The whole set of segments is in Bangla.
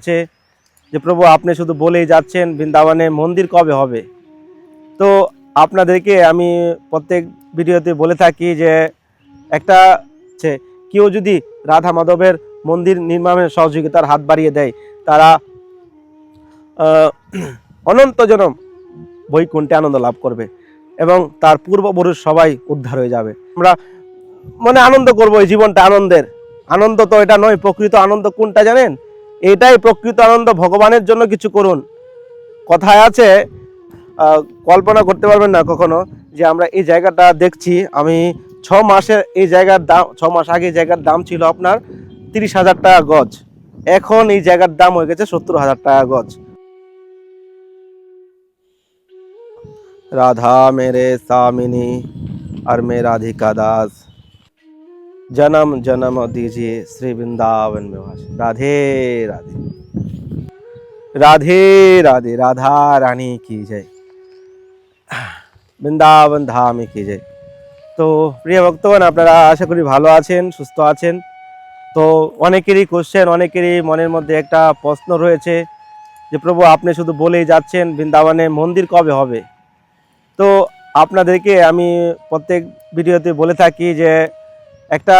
হচ্ছে যে প্রভু আপনি শুধু বলেই যাচ্ছেন বৃন্দাবনে মন্দির কবে হবে? তো আপনাদেরকে আমি প্রত্যেক ভিডিওতে বলে থাকি যে একটা হচ্ছে কেউ যদি রাধা মাধবের মন্দির নির্মাণের সহযোগিতার হাত বাড়িয়ে দেয় তারা আহ, অনন্ত জনম বৈকুণ্ঠে আনন্দ লাভ করবে এবং তার পূর্বপুরুষ সবাই উদ্ধার হয়ে যাবে। আমরা মানে আনন্দ করব এই জীবনটা আনন্দের। আনন্দ তো এটা নয় প্রকৃত আনন্দ কোনটা জানেন? এটাই প্রকৃত আনন্দ, ভগবানের জন্য কিছু করুন। কথায় আছে কল্পনা করতে পারবেন না কখনো যে আমরা এই জায়গাটা দেখছি। আমি ছ মাসের এই জায়গার দাম, ছ মাস আগে জায়গার দাম ছিল আপনার তিরিশ হাজার টাকা গজ। এখন এই জায়গার দাম হয়ে গেছে সত্তর হাজার টাকা গজ। রাধা মেরে সামিনী আর মে রাধিকা দাস। जन्म जन्म दीजिए श्री वृंदावन में वास राधे राधे राधे राधे राधा रानी की जय বৃন্দাবন ধামে কি যায় তো প্রিয় ভক্তগণ আপনারা আশা করি ভালো আছেন সুস্থ আছেন তো অনেকেরই কোশ্চেন অনেকেরই মনের মধ্যে একটা প্রশ্ন রয়েছে যে প্রভু আপনি শুধু বলেই যাচ্ছেন বৃন্দাবনে মন্দির কবে হবে তো আপনাদেরকে আমি প্রত্যেক ভিডিওতে বলে থাকি যে একটা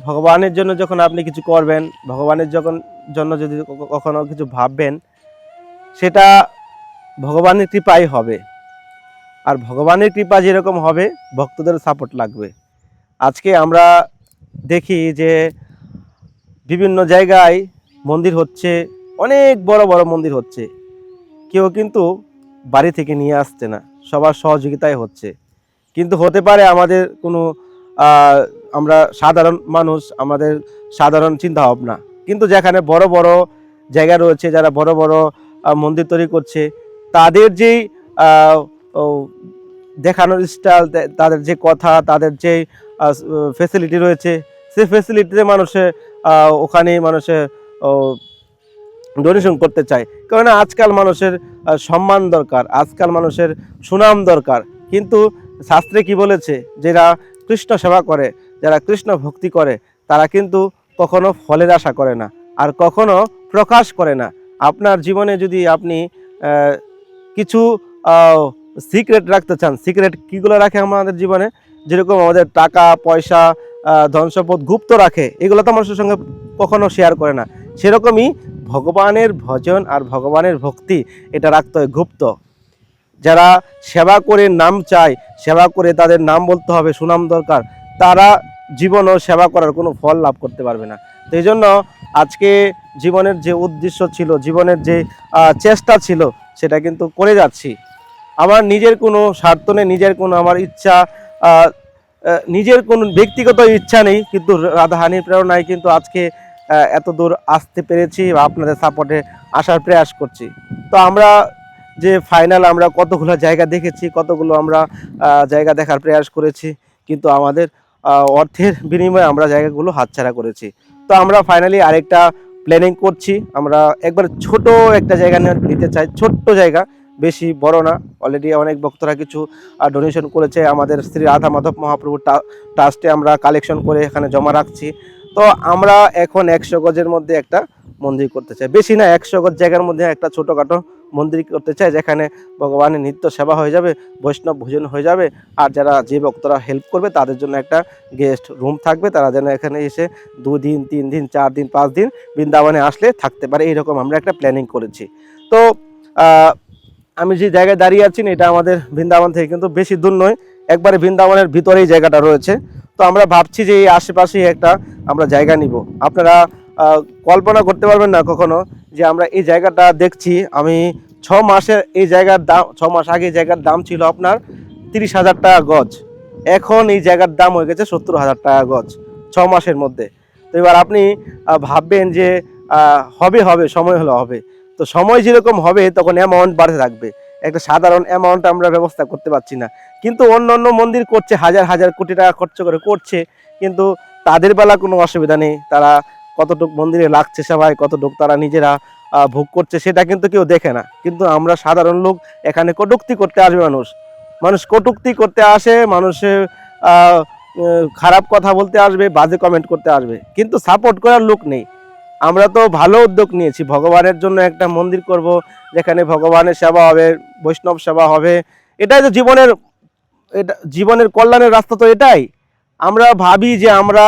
ভগবানের জন্য যখন আপনি কিছু করবেন, ভগবানের যখন জন্য যদি কখনো কিছু ভাববেন, সেটা ভগবানের কৃপাই হবে। আর ভগবানের কৃপা যেরকম হবে, ভক্তদের সাপোর্ট লাগবে। আজকে আমরা দেখি যে বিভিন্ন জায়গায় মন্দির হচ্ছে, অনেক বড় বড় মন্দির হচ্ছে। কেউ কিন্তু বাড়ি থেকে নিয়ে আসছে না, সবার সহযোগিতায় হচ্ছে। কিন্তু হতে পারে আমাদের কোনো আমরা সাধারণ মানুষ আমাদের সাধারণ চিন্তা ভাবনা কিন্তু যেখানে বড় বড় জায়গা রয়েছে যারা বড় বড় মন্দির তৈরি করছে তাদের যেই দেখানোর স্টাইল তাদের যে কথা তাদের যে ফেসিলিটি রয়েছে সেই ফেসিলিটিতে মানুষে আহ, ওখানে মানুষে ডোনেশন করতে চায়। কারণ আজকাল মানুষের সম্মান দরকার আজকাল মানুষের সুনাম দরকার। কিন্তু শাস্ত্রে কি বলেছে? যারা কৃষ্ণ সেবা করে যারা কৃষ্ণ ভক্তি করে তারা কিন্তু কখনো ফলের আশা করে না আর কখনো প্রকাশ করে না। আপনার জীবনে যদি আপনি কিছু সিক্রেট রাখতে চান সিক্রেট কীগুলো রাখে আমাদের জীবনে? যেরকম আমাদের টাকা পয়সা আহ, ধন সম্পদ গুপ্ত রাখে এগুলো তো মানুষের সঙ্গে কখনো শেয়ার করে না। সেরকমই ভগবানের ভজন আর ভগবানের ভক্তি এটা রাখতে হয় গুপ্ত। যারা সেবা করে নাম চায় সেবা করে তাদের নাম বলতে হবে সুনাম দরকার তারা জীবনও সেবা করার কোনো ফল লাভ করতে পারবে না। এই জন্য আজকে জীবনের যে উদ্দেশ্য ছিল, জীবনের যে চেষ্টা ছিল, সেটা কিন্তু করে যাচ্ছি। আমার নিজের কোনো স্বার্থ নেই, নিজের কোনো আমার ইচ্ছা নিজের কোনো ব্যক্তিগত ইচ্ছা নেই, কিন্তু রাধাহানির প্রেরণায় কিন্তু আজকে এত দূর আসতে পেরেছি বা আপনাদের সাপোর্টে আসার প্রয়াস করছি। তো আমরা যে ফাইনাল আমরা কতগুলো জায়গা দেখেছি, কতগুলো আমরা জায়গা দেখার প্রয়াস করেছি, কিন্তু আমাদের অর্থের বিনিময়ে আমরা জায়গাগুলো হাতছাড়া করেছি। তো আমরা ফাইনালি আরেকটা প্ল্যানিং করছি। আমরা একবার ছোট একটা জায়গা নিতে চাই। ছোট্ট জায়গা, বেশি বড় না। অলরেডি অনেক ভক্তরা কিছু ডোনেশন করেছে। আমাদের শ্রী রাধা মাধব মহাপ্রভু ট্রাস্টে আমরা কালেকশন করে এখানে জমা রাখছি। তো আমরা এখন একশো গজের মধ্যে একটা মন্দির করতে চাই। বেশি না, একশো গজ জায়গার মধ্যে একটা ছোটোখাটো মন্দির করতে চাই যেখানে ভগবানের নিত্য সেবা হয়ে যাবে, বৈষ্ণব ভোজন হয়ে যাবে, আর যারা যে ভক্তরা হেল্প করবে, তাদের জন্য একটা গেস্ট রুম থাকবে। তারা যেন এখানে এসে দুদিন তিন দিন চার দিন পাঁচ দিন বৃন্দাবনে আসলে থাকতে পারে। এইরকম আমরা একটা প্ল্যানিং করেছি। তো আমি যে জায়গায় দাঁড়িয়ে আছি এটা আমাদের বৃন্দাবন থেকে কিন্তু বেশি দূর নয়। একবারে বৃন্দাবনের ভিতরেই জায়গাটা রয়েছে। তো আমরা ভাবছি যে এই আশেপাশেই একটা আমরা জায়গা নিব। আপনারা কল্পনা করতে পারবেন না কখনো যে আমরা এই জায়গাটা দেখছি, আমি ছ মাসে এই জায়গার দাম, ছ মাস আগে জায়গার দাম ছিল আপনার তিরিশ হাজার টাকা গজ। এখন এই জায়গার দাম হয়ে গেছে সত্তর হাজার টাকা গজ, ছ মাসের মধ্যে। তো এবার আপনি ভাববেন যে হবে হবে, সময় হলে হবে। তো সময় যেরকম হবে, তখন অ্যামাউন্ট বাড়তে থাকবে। একটা সাধারণ অ্যামাউন্ট আমরা ব্যবস্থা করতে পারছি না। কিন্তু অন্য অন্য মন্দির করছে, হাজার হাজার কোটি টাকা খরচ করে করছে। কিন্তু তাদের বেলা কোনো অসুবিধা নেই। তারা কতটুক মন্দিরে লাগছে সবাই, কতটুক তারা নিজেরা ভোগ করছে সেটা কিন্তু কেউ দেখে না। কিন্তু আমরা সাধারণ লোক এখানে কটুক্তি করতে আসবে মানুষ। মানুষ কটুক্তি করতে আসে, মানুষের খারাপ কথা বলতে আসবে, বাজে কমেন্ট করতে আসবে। কিন্তু সাপোর্ট করার লোক নেই। আমরা তো ভালো উদ্যোগ নিয়েছি। ভগবানের জন্য একটা মন্দির করব, যেখানে ভগবানের সেবা হবে, বৈষ্ণব সেবা হবে। এটাই তো জীবনের, এটা, জীবনের কল্যাণের রাস্তা তো এটাই। আমরা ভাবি যে আমরা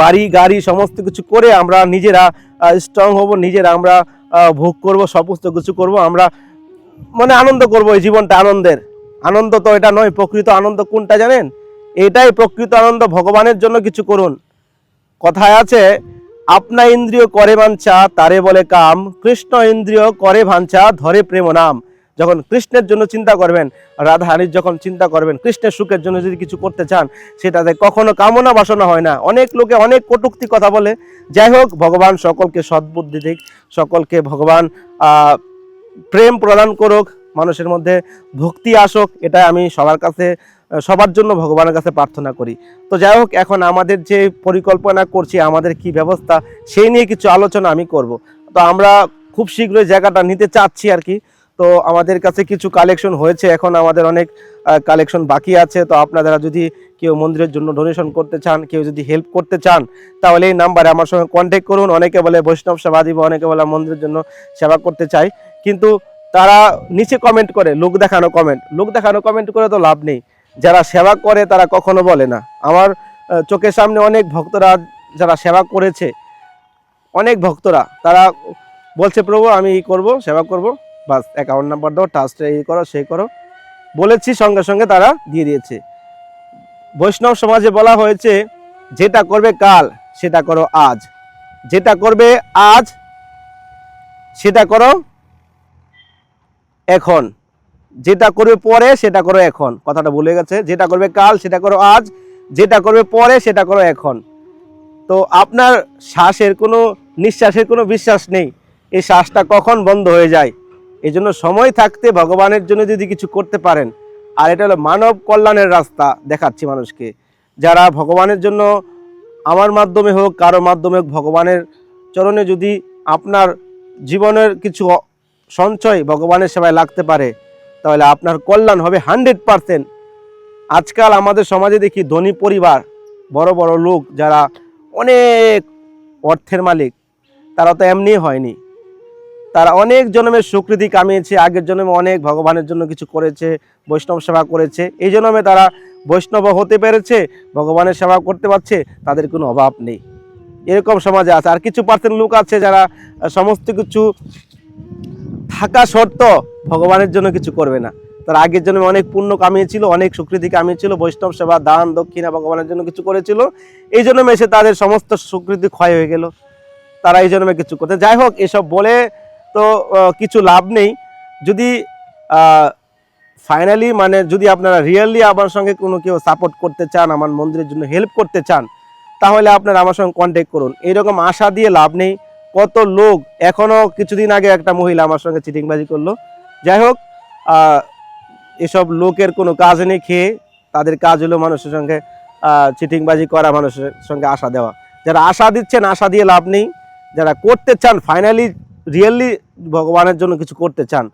বাড়ি, গাড়ি সমস্ত কিছু করে আমরা নিজেরা স্ট্রং হব, নিজেরা আমরা ভোগ করব, সমস্ত কিছু করব, আমরা মানে আনন্দ করব এই জীবনটা আনন্দের। আনন্দ তো এটা নয়, প্রকৃত আনন্দ কোনটা জানেন? এটাই প্রকৃত আনন্দ, ভগবানের জন্য কিছু করুন। কথায় আছে, আপনা ইন্দ্রিয় করে বাঞ্ছা তারে বলে কাম, কৃষ্ণ ইন্দ্রিয় করে ভাঞ্ছা ধরে প্রেম নাম। যখন কৃষ্ণের জন্য চিন্তা করবেন, রাধারানীর যখন চিন্তা করবেন, কৃষ্ণের সুখের জন্য যদি কিছু করতে চান, সেটাতে কখনো কামনা বাসনা হয় না। অনেক লোকে অনেক কটুক্তি কথা বলে। যাই হোক, ভগবান সকলকে সদ্বুদ্ধি দিক, সকলকে ভগবান প্রেম প্রদান করুক, মানুষের মধ্যে ভক্তি আসুক এটা আমি সবার কাছে, সবার জন্য ভগবানের কাছে প্রার্থনা করি। তো যাই হোক, এখন আমাদের যে পরিকল্পনা করছি, আমাদের কি ব্যবস্থা, সেই নিয়ে কিছু আলোচনা আমি করব। তো আমরা খুব শীঘ্রই জায়গাটা নিতে চাচ্ছি আর কি। তো আমাদের কাছে কিছু কালেকশন হয়েছে, এখন আমাদের অনেক কালেকশন বাকি আছে। তো আপনারা যদি কেউ মন্দিরের জন্য ডোনেশন করতে চান, কেউ যদি হেল্প করতে চান, তাহলে এই নাম্বারে আমার সঙ্গে কন্ট্যাক্ট করুন। অনেকে বলে বৈষ্ণব সেবা দিব, অনেকে বলে মন্দিরের জন্য সেবা করতে চাই। কিন্তু তারা নিচে কমেন্ট করে, লোক দেখানো কমেন্ট লোক দেখানো কমেন্ট করে তো লাভ নেই। যারা সেবা করে, তারা কখনো বলে না। আমার চোখের সামনে অনেক ভক্তরা যারা সেবা করেছে, অনেক ভক্তরা, তারা বলছে, প্রভু, আমি এই করব, সেবা করব। বাস অ্যাকাউন্ট নাম্বার দাও টাস্টে এই করো সেই করো। বলেছি, সঙ্গে সঙ্গে তারা দিয়ে দিয়েছে। বৈষ্ণব সমাজে বলা হয়েছে, যেটা করবে কাল, সেটা করো আজ। যেটা করবে আজ, সেটা করো এখন। যেটা করবে পরে, সেটা করো এখন। কথাটা ভুলে গেছে, যেটা করবে কাল, সেটা করো আজ। যেটা করবে পরে, সেটা করো এখন। তো আপনার শ্বাসের কোনো, নিঃশ্বাসের কোনো বিশ্বাস নেই। এই শ্বাসটা কখন বন্ধ হয়ে যায়? এই জন্য সময় থাকতে ভগবানের জন্য যদি কিছু করতে পারেন, আর এটা হলো মানব কল্যাণের রাস্তা দেখাচ্ছি মানুষকে। যারা ভগবানের জন্য আমার মাধ্যমে হোক, কারও মাধ্যমে হোক, ভগবানের চরণে যদি আপনার জীবনের কিছু সঞ্চয় ভগবানের সেবায় লাগতে পারে, তাহলে আপনার কল্যাণ হবে হান্ড্রেড পারসেন্ট। আজকাল আমাদের সমাজে দেখি ধনী পরিবার, বড় বড় লোক যারা অনেক অর্থের মালিক, তারা তো এমনি হয়নি। তারা অনেক জন্মের সুকৃতি কামিয়েছে, আগের জন্মে অনেক ভগবানের জন্য কিছু করেছে, বৈষ্ণব সেবা করেছে। এই জন্মে তারা বৈষ্ণব হতে পেরেছে, ভগবানের সেবা করতে পারছে, তাদের কোনো অভাব নেই। এরকম সমাজে আছে। আর কিছু পার্সেন্ট লোক আছে যারা সমস্ত কিছু থাকা সত্ত্ব ভগবানের জন্য কিছু করবে না। তার আগের জন্মে অনেক পুণ্য কামিয়েছিল, অনেক সুকৃতি কামিয়েছিল, বৈষ্ণব সেবা, দান, দক্ষিণা ভগবানের জন্য কিছু করেছিল। এই জন্মে এসে তাদের সমস্ত সুকৃতি ক্ষয় হয়ে গেল। তারা এই জন্মে কিছু করতে যাই হোক, এসব বলে তো কিছু লাভ নেই। যদি ফাইনালি মানে যদি আপনারা রিয়েলি আমার সঙ্গে কোনো কেউ সাপোর্ট করতে চান, আমার মন্দিরের জন্য হেল্প করতে চান, তাহলে আপনারা আমার সঙ্গে কন্ট্যাক্ট করুন। এইরকম আশা দিয়ে লাভ নেই। কত লোক এখনও কিছুদিন আগে একটা মহিলা আমার সঙ্গে চিটিংবাজি করল। যাই হোক এসব লোকের কোনো কাজ নেই খেয়ে। তাদের কাজ হলো মানুষের সঙ্গে চিটিংবাজি করা, মানুষের সঙ্গে আশা দেওয়া। যারা আশা দিচ্ছেন, আশা দিয়ে লাভ নেই। যারা করতে চান ফাইনালি রিয়েলি ভগবানের জন্য কিছু করতে চান,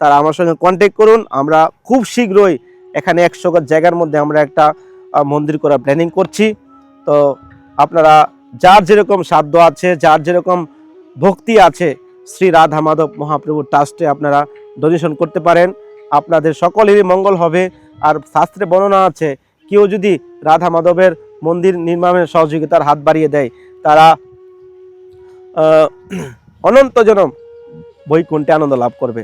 তারা আমার সঙ্গে কন্ট্যাক্ট করুন। আমরা খুব শীঘ্রই এখানে একশো জায়গার মধ্যে আমরা একটা মন্দির করার প্ল্যানিং করছি। তো আপনারা যার যেরকম সাধ্য আছে, যার যেরকম ভক্তি আছে, শ্রী রাধা মাধব মহাপ্রভুর ট্রাস্টে আপনারা ডোনেশন করতে পারেন। আপনাদের সকলেরই মঙ্গল হবে। আর শাস্ত্রে বর্ণনা আছে, কেউ যদি রাধা মাধবের মন্দির নির্মাণের সহযোগিতার হাত বাড়িয়ে দেয়, তারা অনন্ত জনম। বৈকুণ্ঠে আনন্দ লাভ করবে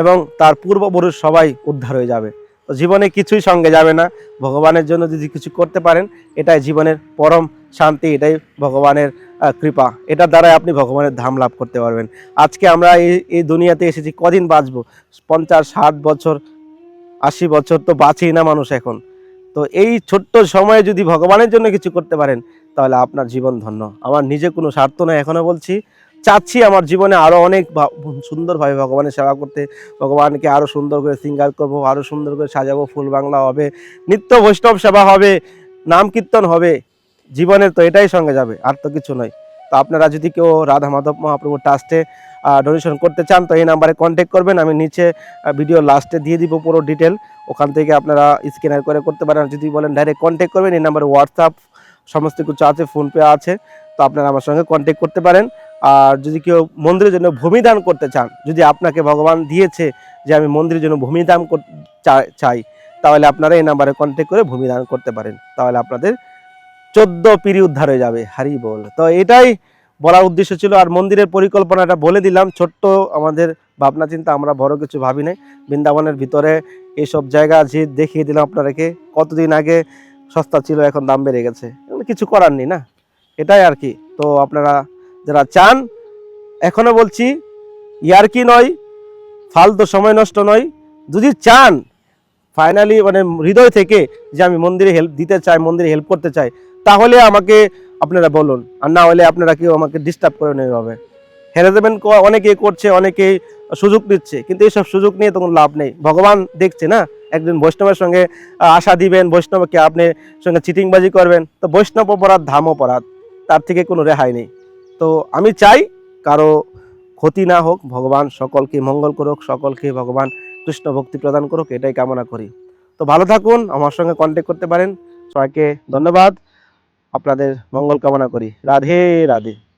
এবং তার পূর্বপুরুষ সবাই উদ্ধার হয়ে যাবে। তো জীবনে কিছুই সঙ্গে যাবে না। ভগবানের জন্য যদি কিছু করতে পারেন, এটাই জীবনের পরম শান্তি, এটাই ভগবানের কৃপা। এটার দ্বারাই আপনি ভগবানের ধাম লাভ করতে পারবেন। আজকে আমরা এই এই দুনিয়াতে এসেছি, কদিন বাঁচবো? পঞ্চাশ, ষাট বছর, আশি বছর তো বাঁচেই না মানুষ এখন। তো এই ছোট্ট সময়ে যদি ভগবানের জন্য কিছু করতে পারেন, তাহলে আপনার জীবন ধন্য। আমার নিজে কোনো স্বার্থ নয় এখনও বলছি। চাচ্ছি আমার জীবনে আরও অনেক সুন্দরভাবে ভগবানের সেবা করতে, ভগবানকে আরও সুন্দর করে সিঙ্গার করব আরও সুন্দর করে সাজাবো, ফুল বাংলা হবে, নিত্য বৈষ্ণব সেবা হবে, নাম কীর্তন হবে, জীবনের তো এটাই সঙ্গে যাবে, আর তো কিছু নয়। তো আপনারা যদি কেউ রাধা মাধব মহাপ্রভু ট্রাস্টে ডোনেশন করতে চান, তো এই নাম্বারে কন্ট্যাক্ট করবেন, আমি নিচে ভিডিও লাস্টে দিয়ে দিব পুরো ডিটেল ওখান থেকে আপনারা স্ক্যানার করে করতে পারেন যদি বলেন ডাইরেক্ট কন্ট্যাক্ট করবেন, এই নাম্বারে হোয়াটসঅ্যাপ সমস্ত কিছু আছে ফোনপে আছে, তো আপনারা আমার সঙ্গে কন্ট্যাক্ট করতে পারেন। আর যদি কেউ মন্দিরের জন্য ভূমিদান করতে চান, যদি আপনাকে ভগবান দিয়েছে যে আমি মন্দিরের জন্য ভূমিদান কর- চা- চাই, তাহলে আপনারা এই নাম্বারে কন্ট্যাক্ট করে ভূমিদান করতে পারেন। তাহলে আপনাদের চোদ্দ পিড়ি উদ্ধার হয়ে যাবে। হারি বল। তো এটাই বলার উদ্দেশ্য ছিল। আর মন্দিরের পরিকল্পনাটা বলে দিলাম। ছোট্ট আমাদের ভাবনা চিন্তা, আমরা বড় কিছু ভাবি নাই। বৃন্দাবনের ভিতরে এইসব জায়গা যে দেখিয়ে দিলাম আপনাদেরকে। কতদিন আগে সস্তা ছিল, এখন দাম বেড়ে গেছে। কিছু করার নেই না। এটাই আর কি। তো আপনারা যারা চান, এখনও বলছি, ইয়ার কি নয়, ফালতু সময় নষ্ট নয়। যদি চান ফাইনালি মানে হৃদয় থেকে যে আমি মন্দিরে হেল্প দিতে চাই, মন্দিরে হেল্প করতে চাই, তাহলে আমাকে আপনারা বলুন। আর না হলে আপনারা কেউ আমাকে ডিস্টার্ব করে নেবে হবে হ্যারাসমেন্ট অনেকেই করছে, অনেকেই সুযোগ নিচ্ছে কিন্তু এইসব সুযোগ নিয়ে তো কোনো লাভ নেই। ভগবান দেখছে না? একজন বৈষ্ণবের সঙ্গে আশা দিবেন, বৈষ্ণবকে আপনি সঙ্গে চিটিংবাজি করবেন। তো বৈষ্ণব অপরাধ, ধাম অপরাধ, তার থেকে কোনো রেহাই নেই। তো আমি চাই কারও ক্ষতি না হোক, ভগবান সকলকে মঙ্গল করুক, সকলকে ভগবান কৃষ্ণ ভক্তি প্রদান করুক, এটাই কামনা করি। তো ভালো থাকুন, আমার সঙ্গে কন্ট্যাক্ট করতে পারেন। সবাইকে ধন্যবাদ। আপনাদের মঙ্গল কামনা করি। রাধে রাধে।